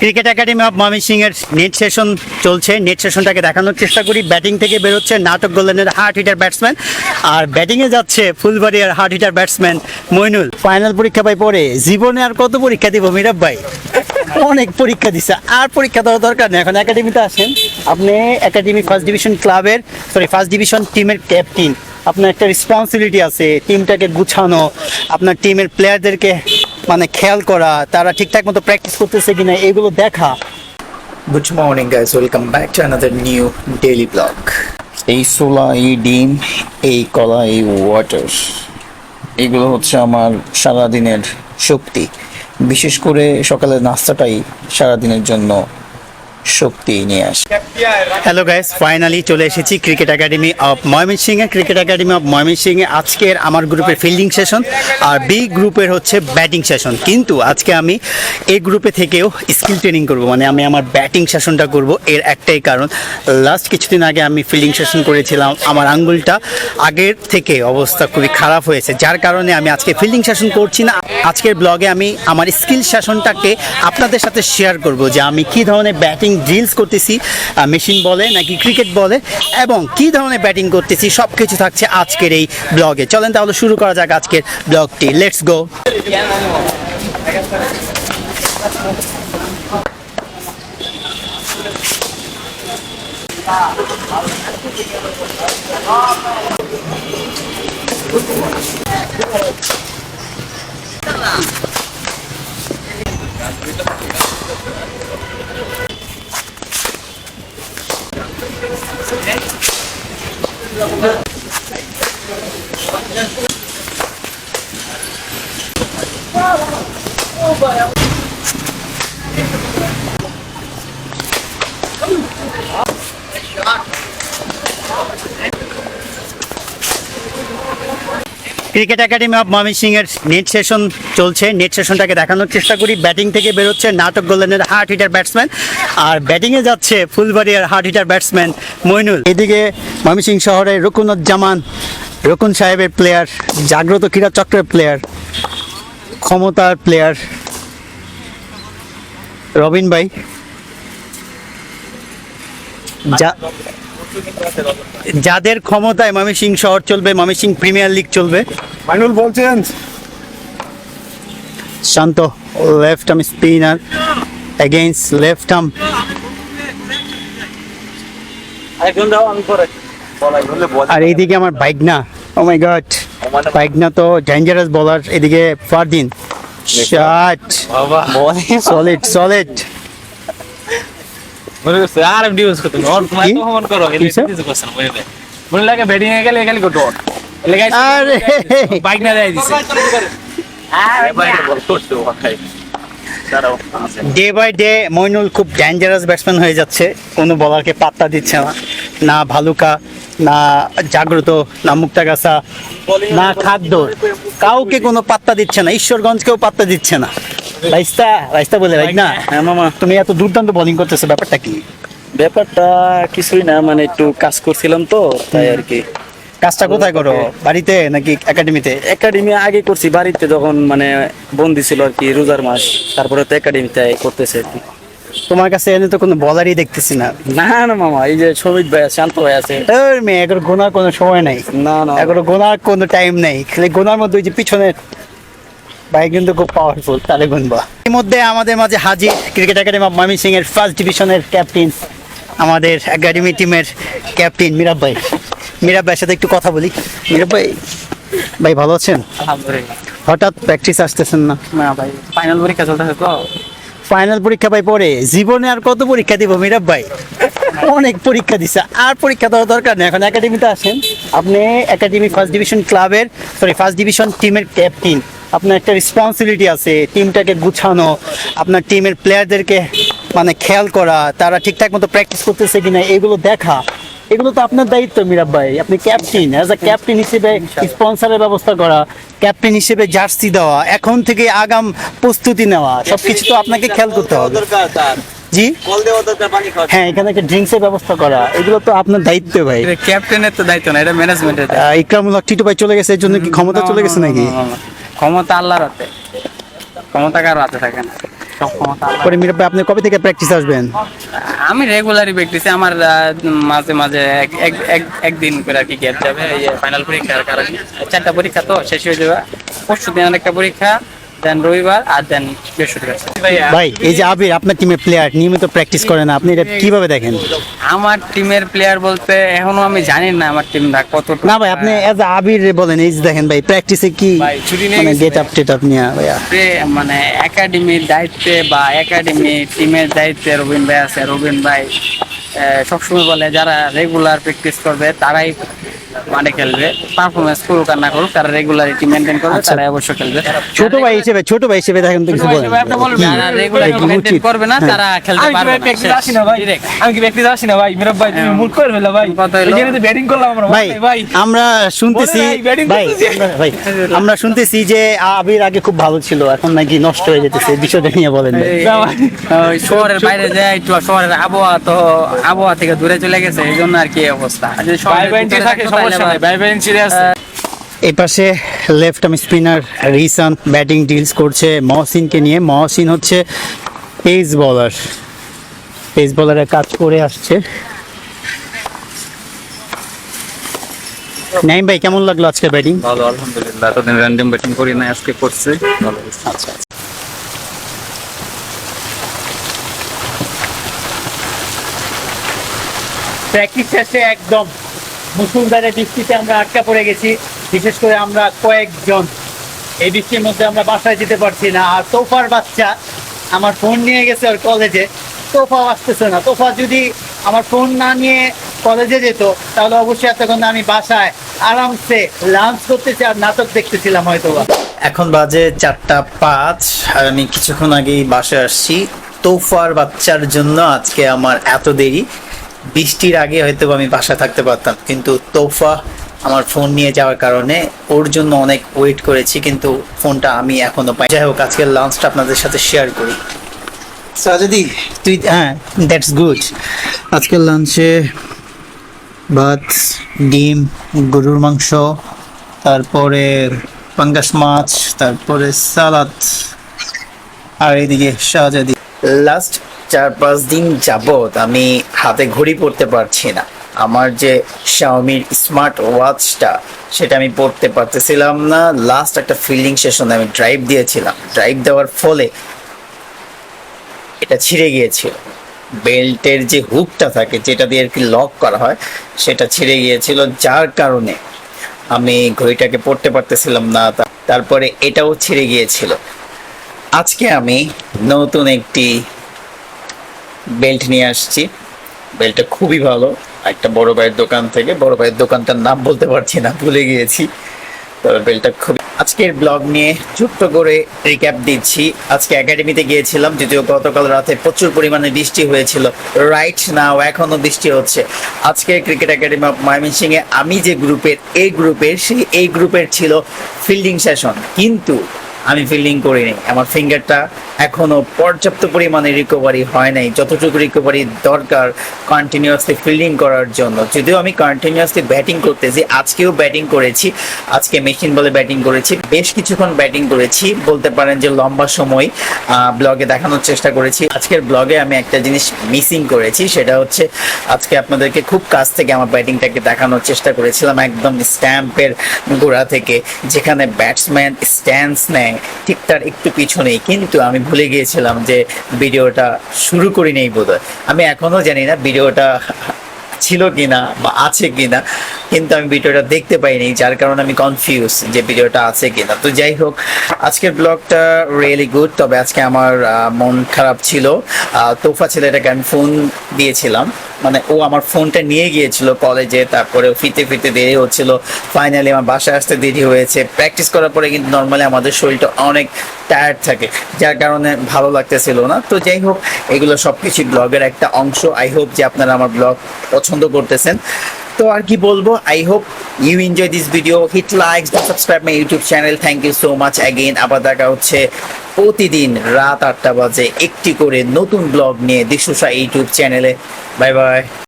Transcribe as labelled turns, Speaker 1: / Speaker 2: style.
Speaker 1: Cricket academy of Mymensingh এর net session চলছে। Net সেশনটাকে দেখানোর চেষ্টা করি। ব্যাটিং থেকে বেরোচ্ছে নাটক গোল্ডেনের হার্ট হিটার ব্যাটসম্যান। আর ব্যাটিংয়ে যাচ্ছে ফুলবাড়িয়ার hard hitter batsman Moinul. Final পরীক্ষা পাই পরে। জীবনে আর কত পরীক্ষা দিব মিরাব ভাই? অনেক পরীক্ষা দিছে। আর পরীক্ষা দেওয়ার দরকার নেই। এখন একাডেমিতে আসেন। আপনি একাডেমি ফার্স্ট ডিভিশন ক্লাবের সরি ফার্স্ট ডিভিশন টিমের ক্যাপ্টেন আপনার একটা রেসপন্সিবিলিটি আছে। টিমটাকে গুছানো। আপনার টিমের প্লেয়ারদেরকে মানে খেয়াল করা তারা ঠিকঠাক মতো প্র্যাকটিস করতেছে কিনা এগুলো দেখা।
Speaker 2: Good morning guys welcome back to another new daily vlog এই সোলা এই ডিম এই কলা এই ওয়াটার এগুলো হচ্ছে আমার সারাদিনের শক্তি। বিশেষ করে সকালের নাস্তাটাই সারাদিনের জন্য শক্তি নিয়ে আসে।
Speaker 1: হ্যালো গাইস ফাইনালি চলে এসেছি ক্রিকেট একাডেমি অফ ময়মনসিংহে ক্রিকেট একাডেমি অফ ময়মনসিংহে আজকের আমার গ্রুপের ফিল্ডিং সেশন আর বি গ্রুপের হচ্ছে ব্যাটিং সেশন কিন্তু আজকে আমি এ গ্রুপে থেকেও স্কিল ট্রেনিং করব মানে আমি আমার ব্যাটিং সেশনটা করব এর একটাই কারণ। লাস্ট কিছুদিন আগে আমি ফিল্ডিং সেশন করেছিলাম, আমার আঙ্গুলটা আগের থেকে অবস্থা খুবই খারাপ হয়েছে, যার কারণে আমি আজকে ফিল্ডিং সেশন করছি না। আজকের ব্লগে আমি আমার স্কিল সেশনটাকে আপনাদের সাথে শেয়ার করব যে আমি কি ধরনের ব্যাটিং ড্রিলস করতেছি মেশিন বলে নাকি ক্রিকেট বলে, এবং কি ধরনের ব্যাটিং করতেছি সব কিছু থাকছে আজকের এই ব্লগে চলেন তাহলে শুরু করা যাক আজকের ব্লগটি let's go Oh, cricket academy of Mymensingh এর নেট সেশন চলছে। নেট সেশনটাকে দেখানোর চেষ্টা করি। ব্যাটিং থেকে বেরোচ্ছে নাটক গোল্ডেনের হার্ট হিটার ব্যাটসম্যান। আর ব্যাটিংয়ে যাচ্ছে ফুলবাড়িয়ার হার্ট হিটার ব্যাটসম্যান মইনুল। এদিকে ময়মনসিং শহরের রুকুনুজ্জামান, রকুন সাহেবের প্লেয়ার জাগ্রত ক্রীড়া চক্রের প্লেয়ার ক্ষমতার প্লেয়ার রবিন ভাই। যা যাদের ক্ষমতায় ময়মনসিং শহর চলবে ময়মনসিং প্রিমিয়ার লিগ চলবে।
Speaker 3: মাইনুল বলছেন।
Speaker 1: Shanto left arm spinner against left arm আর এইদিকে আমার বাইক না ও মাই গড বাইক না তো ডেঞ্জারাস বলার এদিকে ফারদিন। শট সলিড সলিড
Speaker 4: মনে করছে আর এমডি ইউজ করতে নট তোমার তো মন করো এলে কিছু করছ না মনে মনে লাগে ব্যাটিং এ গেলে খালি ডট এলে গাইস
Speaker 1: আরে।
Speaker 4: বাইক না দেয় দিছে। আরে বাইরে বল করতে ভাই
Speaker 1: ডে বাই ডে মইনুল খুব ডেঞ্জারাস ব্যাটসম্যান হয়ে যাচ্ছে। কোনো বলারকে পাত্তা দিচ্ছে না। না ভালুকা না জাগ্রত না মুক্তাগাছা না খাদ্য। কাউকে কোনো পাত্তা দিচ্ছে না। ঈশ্বরগঞ্জকেও পাত্তা দিচ্ছে না। রাইস্তা রাইস্তা বলে রাইট না?
Speaker 5: হ্যাঁ মামা
Speaker 1: তুমি এত দুর্দান্ত বোলিং করতেছো ব্যাপারটা কি?
Speaker 5: ব্যাপারটা কিছুই না মানে একটু কাজ করছিলাম তো তাই আর কি।
Speaker 1: কাজটা কোথায় করো? বাড়িতে নাকি একাডেমিতে
Speaker 5: একাডেমি আগে করছি বাড়িতে যখন মানে বন্দি ছিল আর কি রোজার মাস তারপরে তো একাডেমিতে করতেছে আর কি।
Speaker 1: তোমার কাছে এনে তো কোনো বলারই দেখতেছি না।
Speaker 5: না না মামা এই যে সমিত ভাই আছে, শান্ত ভাই আছে।
Speaker 1: ওই মেয়ে এগুলো গোনার কোনো সময় নাই।
Speaker 5: না না
Speaker 1: এগুলো গোনার কোনো টাইম নেই। খালি গোনার মধ্যে ওই যে পিছনের ভাই কিন্তু খুব পাওয়ারফুল তাহলে গুনবা। এর মধ্যে আমাদের মাঝে হাজির cricket academy of Mymensingh এর ফার্স্ট ডিভিশনের ক্যাপ্টেন আমাদের একাডেমি টিমের ক্যাপ্টেন মিরাব ভাই। মিরাব ভাইয়ের সাথে একটু কথা বলি। মিরাব ভাই ভাই ভালো আছেন? হঠাৎ প্র্যাকটিস আসতেছেন না?
Speaker 4: ভাই ফাইনাল পরীক্ষা চলতেছে তো।
Speaker 1: ফাইনাল পরীক্ষা পাই পরে। জীবনে আর কত পরীক্ষা দিব মিরাব ভাই? অনেক পরীক্ষা দিছে। আর পরীক্ষা দেওয়ার দরকার নেই এখন একাডেমিতে আসেন। আপনি একাডেমি ফার্স্ট ডিভিশন ক্লাবের সরি ফার্স্ট ডিভিশন টিমের ক্যাপ্টেন আপনার একটা রেসপন্সিবিলিটি আছে টিমটাকে গুছানো আপনার টিমের প্লেয়ারদেরকে মানে খেয়াল করা তারা ঠিকঠাক মতো প্র্যাকটিস করতেছে কিনা এগুলো দেখা এগুলো তো আপনার দায়িত্ব মিরাব ভাই আপনি ক্যাপ্টেন অ্যাজ আ ক্যাপ্টেন হিসেবে স্পন্সরের ব্যবস্থা করা ক্যাপ্টেন হিসেবে জার্সি দেওয়া এখন থেকে আগাম প্রস্তুতি নেওয়া সবকিছু তো আপনাকে খেয়াল করতে হবে জি হ্যাঁ এখানে একটা ড্রিঙ্কস এর ব্যবস্থা করা এগুলো তো আপনার দায়িত্ব ভাই
Speaker 4: ক্যাপ্টেনের তো দায়িত্ব না এটা ম্যানেজমেন্টের
Speaker 1: ইকরামুল হক টিটু ভাই চলে গেছে এর জন্য কি ক্ষমতা চলে গেছে নাকি
Speaker 4: ক্ষমতা আল্লাহর হাতে। ক্ষমতা কারও হাতে থাকে না। সব ক্ষমতা আল্লাহর।
Speaker 2: পরে ভাই আপনি কবে থেকে প্র্যাকটিস আসবেন?
Speaker 4: আমি রেগুলারই প্র্যাকটিসে আমার আহ, মাঝে মাঝে এক এক- এক- একদিন করে আর কি গ্যাপ যাবে এই ফাইনাল পরীক্ষার কারণে চারটা পরীক্ষা তো শেষ হয়ে যাবে। পরশু দিন একটা পরীক্ষা দেন রবিবার আর দেন বৃহস্পতিবার।
Speaker 2: ভাই এই যে আবির আপনার টিমের প্লেয়ার নিয়মিত প্র্যাকটিস করে না আপনি এটা কীভাবে দেখেন?
Speaker 4: আমার টিমের প্লেয়ার বলতে এখনও আমি জানি না আমার টিমটা কত
Speaker 2: না ভাই আপনি এজ আবির বলেন এই যে দেখেন ভাই প্র্যাকটিসে কি মানে গেট আপ টেট আপ নিয়ে
Speaker 4: মানে একাডেমির দায়িত্বে বা একাডেমি টিমের দায়িত্বে রবিন ভাই আছে রবিন ভাই আহ, সবসময় বলে যারা রেগুলার প্র্যাকটিস করবে তারাই মানে খেলবে পারফরমেন্স করুক আর না করুক তারা রেগুলারিটি মেনটেন করবে তারাই অবশ্য খেলবে।
Speaker 2: ছোট ভাই হিসেবে ছোট ভাই হিসেবে দেখেন তো কিছু বলেন। কি?
Speaker 4: যারা রেগুলার
Speaker 2: এটা কি?
Speaker 4: মেনটেন করবে না
Speaker 2: হ্যাঁ।
Speaker 4: তারা খেলতে পারবে না।
Speaker 3: প্র্যাকটিস আসি না ভাই? আমি কি প্র্যাকটিস আসি না ভাই? মেরা ভাই তুমি মুড করে ফেললা ভাই।
Speaker 4: কথা হলো-
Speaker 3: এই জন্য ব্যাটিং করলাম আমরা
Speaker 2: ভাই
Speaker 3: ভাই।
Speaker 2: আমরা শুনতেছি ভাই ভাই আমরা শুনতেছি যে আবির আগে খুব ভালো ছিল এখন নাকি নষ্ট হয়ে যেতেছে এই বিষয়টা নিয়ে বলেন ভাই।
Speaker 4: ওই শহরের বাইরে যায় একটু শহরের আবহাওয়া তো আবহাওয়া থেকে দূরে চলে গেছে এই জন্য আর কি অবস্থা। আর যদি শহরের ভিতরে
Speaker 3: থাকে সমস্যা নাই
Speaker 4: ভাই-
Speaker 3: ভাই বেঞ্চে আছে
Speaker 2: এই পাশে left arm spinner Rishan batting drills করছে মহসিনকে নিয়ে। মহসিন হচ্ছে পেস বলার পেস বলারের কাজ করে আসছে। নাইম ভাই কেমন লাগল আজকে ব্যাটিং
Speaker 1: ভালো আলহামদুলিল্লাহ। এতদিন র্যান্ডম ব্যাটিং করি না আজকে করছে। ভালো
Speaker 2: আচ্ছা প্র্যাকটিস শেষে একদম মুসুলধারে বৃষ্টিতে আমরা আটকা পড়ে গেছি। বিশেষ করে আমরা কয়েকজন। এই বৃষ্টির মধ্যে আমরা বাসায় যেতে পারছি না। আর তোফার বাচ্চা আমার ফোন নিয়ে গেছে ওর কলেজে। তোফা আসতেছে না। তোফা যদি আমার ফোন না নিয়ে কলেজে যেত, তাহলে অবশ্যই এতক্ষণ আমি বাসায় আরামসে লাঞ্চ করতেছি আর নাটক দেখতেছিলাম হয়তো এখন বাজে চারটা পাঁচ। আর আমি কিছুক্ষণ আগেই বাসায় আসছি। তোফার বাচ্চার জন্য আজকে আমার এত দেরি। বৃষ্টির আগে হয়তো আমি বাসায় থাকতে পারতাম। কিন্তু তোফা আমার ফোন নিয়ে যাওয়ার কারণে ওর জন্য অনেক ওয়েট করেছি কিন্তু ফোনটা আমি এখনও পাই যাই হোক আজকের লাঞ্চটা আপনাদের সাথে শেয়ার করি। সাজাদি তুই হ্যাঁ দ্যাটস গুড আজকের লাঞ্চে ভাত ডিম গরুর মাংস তারপরে পাঙ্গাস মাছ তারপরে সালাদ আর এদিকে শাহজাদি লাস্ট চার পাঁচ দিন যাবত আমি হাতে ঘড়ি পরতে পারছি না। আমার যে শাওমির স্মার্ট ওয়াচটা সেটা আমি পড়তে পারতেছিলাম না। লাস্ট একটা ফিল্ডিং সেশনে আমি ড্রাইভ দিয়েছিলাম। ড্রাইভ দেওয়ার ফলে এটা ছিঁড়ে গিয়েছিল। বেল্টের যে হুকটা থাকে, যেটা দিয়ে আর কি লক করা হয়, সেটা ছিঁড়ে গিয়েছিল। যার কারণে আমি ঘড়িটাকে পড়তে পারতেছিলাম না। তারপরে এটাও ছিঁড়ে গিয়েছিল। আজকে আমি নতুন একটি বেল্ট নিয়ে আসছি। বেল্টটা খুবই ভালো। একটা বড় ভাইয়ের দোকান থেকে, বড় ভাইয়ের দোকানটার নাম বলতে পারছি না, ভুলে গিয়েছি। তবে বেল্টটা খুবই আজকের ব্লগ নিয়ে ছোট্ট করে রিক্যাপ দিচ্ছি। আজকে একাডেমিতে গিয়েছিলাম, যদিও গতকাল রাতে প্রচুর পরিমাণে বৃষ্টি হয়েছিল। রাইট নাও এখনও বৃষ্টি হচ্ছে। আজকে ক্রিকেট একাডেমি অফ ময়মনসিংহ আমি যে গ্রুপের এই গ্রুপের সেই এই গ্রুপের ছিল ফিল্ডিং সেশন কিন্তু আমি ফিল্ডিং করিনি। আমার ফিঙ্গারটা এখনও পর্যাপ্ত পরিমাণে রিকভারি হয় নাই। যতটুকু রিকভারি দরকার কন্টিনিউয়াসলি ফিল্ডিং করার জন্য। যদিও আমি কন্টিনিউয়াসলি ব্যাটিং করতে করতেছি, আজকেও ব্যাটিং করেছি, আজকে মেশিন বলে ব্যাটিং করেছি, বেশ কিছুক্ষণ ব্যাটিং করেছি। বলতে পারেন যে লম্বা সময় ব্লগে দেখানোর চেষ্টা করেছি। আজকের ব্লগে আমি একটা জিনিস মিসিং করেছি, সেটা হচ্ছে আজকে আপনাদেরকে খুব কাছ থেকে আমার ব্যাটিংটাকে দেখানোর চেষ্টা করেছিলাম, একদম স্ট্যাম্পের গোড়া থেকে, যেখানে ব্যাটসম্যান স্ট্যান্স নেয়। ঠিক তার একটু পিছনেই, কিন্তু আমি ভুলে গিয়েছিলাম যে ভিডিওটা শুরু করি নেই বোধহয়। আমি এখনও জানি না ভিডিওটা ছিল কিনা বা আছে কিনা, কিন্তু আমি ভিডিওটা দেখতে পাইনি, যার কারণে আমি কনফিউজ যে ভিডিওটা আছে কিনা। তো যাই হোক, আজকের ব্লগটা রিয়েলি গুড তবে আজকে আমার মন খারাপ ছিল। তোফা ছেলেটাকে আমি ফোন দিয়েছিলাম। মানে ও আমার ফোনটা নিয়ে গিয়েছিল কলেজে তারপরে ফিতে ফিতে দেরি হচ্ছিল। ফাইনালি আমার বাসায় আসতে দেরি হয়েছে। প্র্যাকটিস করার পরে কিন্তু নর্মালি আমাদের শরীরটা অনেক টায়ার্ড থাকে, যার কারণে ভালো লাগতেছিল না। তো যাই হোক, এগুলো সব কিছু ব্লগের একটা অংশ। আই হোপ যে আপনারা আমার ব্লগ পছন্দ করতেছেন। তো আর কি বলব? I hope you enjoy this video hit like subscribe my YouTube channel thank you so much again আবার দেখা হচ্ছে প্রতিদিন রাত আটটা বাজে একটি করে নতুন ব্লগ নিয়ে দিশুষা ইউটিউব চ্যানেলে বাই বাই